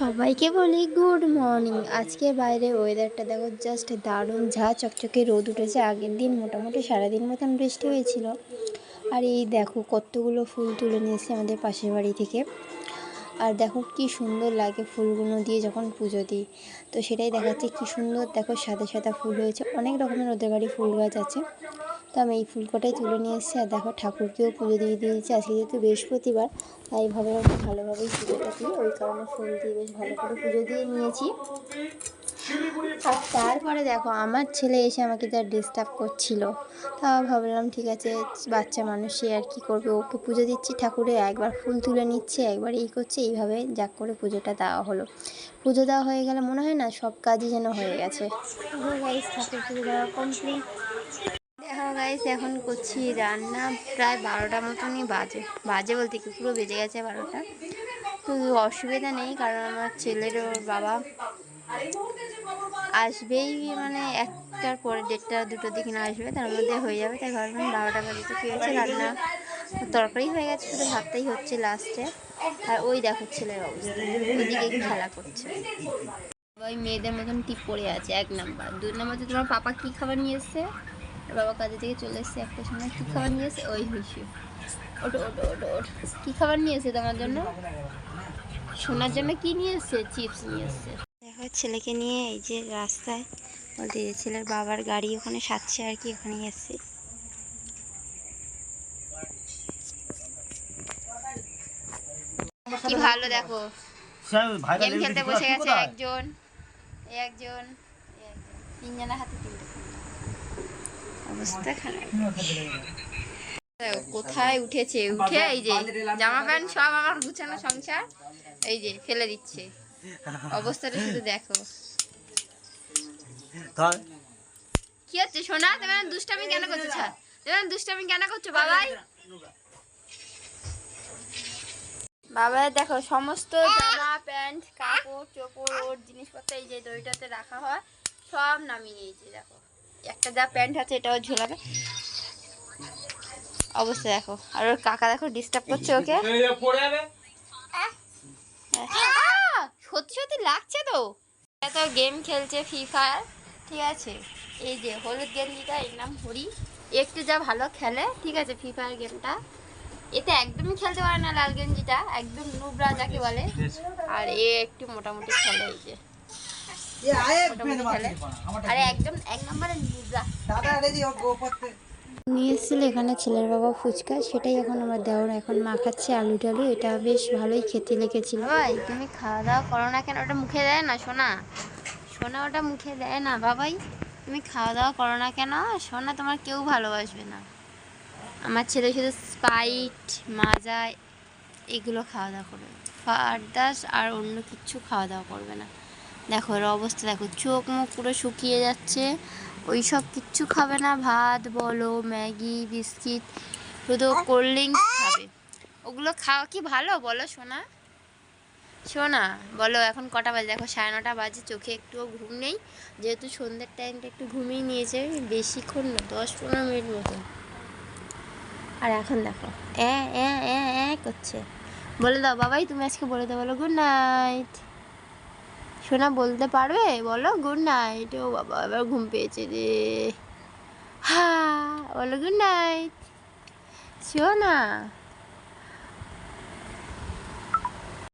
সবাইকে বলি good morning. আজকে বাইরে ওয়েদারটা দেখো জাস্ট দারুণ ঝা চকচকে রোদ উঠেছে। আগের দিন মোটামুটি সারাদিন মতন বৃষ্টি হয়েছিল। আর এই দেখো কতগুলো ফুল তুলে নিয়েছে আমাদের পাশের বাড়ি থেকে। আর দেখো কি সুন্দর লাগে ফুলগুলো দিয়ে যখন পুজো দিই। তো সেটাই দেখাচ্ছে কি সুন্দর দেখো সাদা সাদা ফুল হয়েছে। অনেক রকমের ওদের বাড়ি ফুল গাছ আছে। তো আমি এই ফুল কটাই তুলে নিয়ে এসেছি। আর দেখো ঠাকুরকেও পুজো দিয়ে দিয়েছি। আজকে যেহেতু বৃহস্পতিবার, তাই ভাবে আমি ভালোভাবেই পুজোটা দিই। ওই কারণে ফুল দিয়ে বেশ ভালো করে পুজো দিয়ে নিয়েছি। আর তারপরে দেখো, আমার ছেলে এসে আমাকে যা ডিস্টার্ব করছিল, তা ভাবলাম ঠিক আছে, বাচ্চা মানুষ সে আর কি করবে? ওকে পুজো দিচ্ছি ঠাকুরে, একবার ফুল তুলে নিচ্ছে, একবার এই করছে, এইভাবে যাক করে পুজোটা দেওয়া হলো। পুজো দেওয়া হয়ে গেলে মনে হয় না সব কাজই যেন হয়ে গেছে। ঠাকুর পুজো দেওয়া কমপ্লিট গাইস এখন করছি রান্না প্রায় বারোটা মতনই বাজে। বাজে বলতে কি, পুরো বেজে গেছে বারোটা। তো অসুবিধা নেই, কারণ আমার ছেলের বাবা আসবেই মানে একটার পরে দেড়টা, দুটোর দিকে না আসবে, তার মধ্যে হয়ে যাবে। তাই ভাবলাম বারোটা বাজে তো কী হয়েছে, রান্না তরকারি হয়ে গেছে, শুধু ভাতটাই হচ্ছে লাস্টে আর ওই দেখো ছেলের অবস্থা ওইদিকে খেলা করছে। ওই মেয়েদের মতন টিপ পড়ে আছে, এক নাম্বার। দুই নাম্বার তোমার পাপা কি খাবার নিয়ে এসছে? বাবা কাজে থেকে চলে এসছে একটা সময় কী খাবার নিয়েছে ওই হইসু ওটো ওটো ওটো ওটো কী খাবার নিয়েছে তোমার জন্য? শোনার জন্য কি নিয়ে এসছে? চিপস নিয়ে এসছে। দেখো ছেলেকে নিয়ে এই যে রাস্তায় বলতে যে ছেলের বাবার গাড়ি ওখানে সাজছে আর কি ওখানে এসছে কি ভালো দেখো। গেম খেলতে বসে গেছে একজন এই একজন তিনজনের হাতে তিনটে। ফোন। অবস্থা খারাপ। কোথায় উঠেছে? উঠে এই যে জামা প্যান্ট সব আমার গুছানো সংসার এই যে ফেলে দিচ্ছে। অবস্থাটা শুধু দেখো। কি হচ্ছে সোনা? তুমি দুষ্টামি কেন করছ তুমি দুষ্টামি কেন করছ বাবাই? বাবা দেখো সমস্ত জামা প্যান্ট কাপড় চোপড় ওর জিনিসপত্র এই যে দড়িটাতে রাখা হয় সব নামিয়ে নিয়েছি দেখো। একটা যা প্যান্ট আছে এটাও ঝোলাবে। অবশ্যই দেখো। আর ওর কাকা দেখো ডিস্টার্ব করছে ওকে! সত্যি সত্যি লাগছে তো। এটা তো গেম খেলছে ফ্রি ফায়ার ঠিক আছে। এই যে হলুদ গেঞ্জিটা, এর নাম হরি। একটু যা ভালো খেলে, ঠিক আছে ফ্রি ফায়ার গেমটা এতে একদমই খেলতে পারে না লাল গেঞ্জিটা, একদম নুবরা যাকে বলে। আর এ একটু মোটামুটি খেলে এই যে। নিয়ে এসেছিল এখানে ছেলের বাবা ফুচকা সেটাই এখন আমার দেওয়ার এখন মাখাচ্ছে আলু টালু এটা বেশ ভালোই খেতে লেগেছিল। ভাই তুমি খাওয়া দাওয়া করো না কেন? ওটা মুখে দেয় না সোনা সোনা ওটা মুখে দেয় না বাবাই। তুমি খাওয়া দাওয়া করো না কেন? সোনা তোমার কেউ ভালোবাসবে না। আমার ছেলে শুধু স্পাইট মাজা এগুলো খাওয়া দাওয়া করবে। ফারদাস আর অন্য কিছু খাওয়া দাওয়া করবে না। দেখো ওর অবস্থা দেখো, চোখ মুখ পুরো শুকিয়ে যাচ্ছে। ওই সব কিচ্ছু খাবে না, ভাত বলো, ম্যাগি, বিস্কিট, শুধু কোল্ড ড্রিঙ্কস খাবে। ওগুলো খাওয়া কি ভালো? বলো সোনা। শোনা বলো এখন কটা বাজে? দেখো, সাড়ে নটা বাজে, চোখে একটুও ঘুম নেই। যেহেতু সন্ধ্যের টাইমটা একটু ঘুমিয়ে নিয়েছে, বেশিক্ষণ না, দশ পনেরো মিনিট মতো। আর এখন দেখো, এ এ এ করছে। বলে দাও, বাবাই, তুমি আজকে বলে দাও, বলো গুড নাইট সোনা বলতে পারবে? বলো গুড নাইট ও বাবা, এবার ঘুম পেয়েছে রে। হা, বলো গুড নাইট সোনা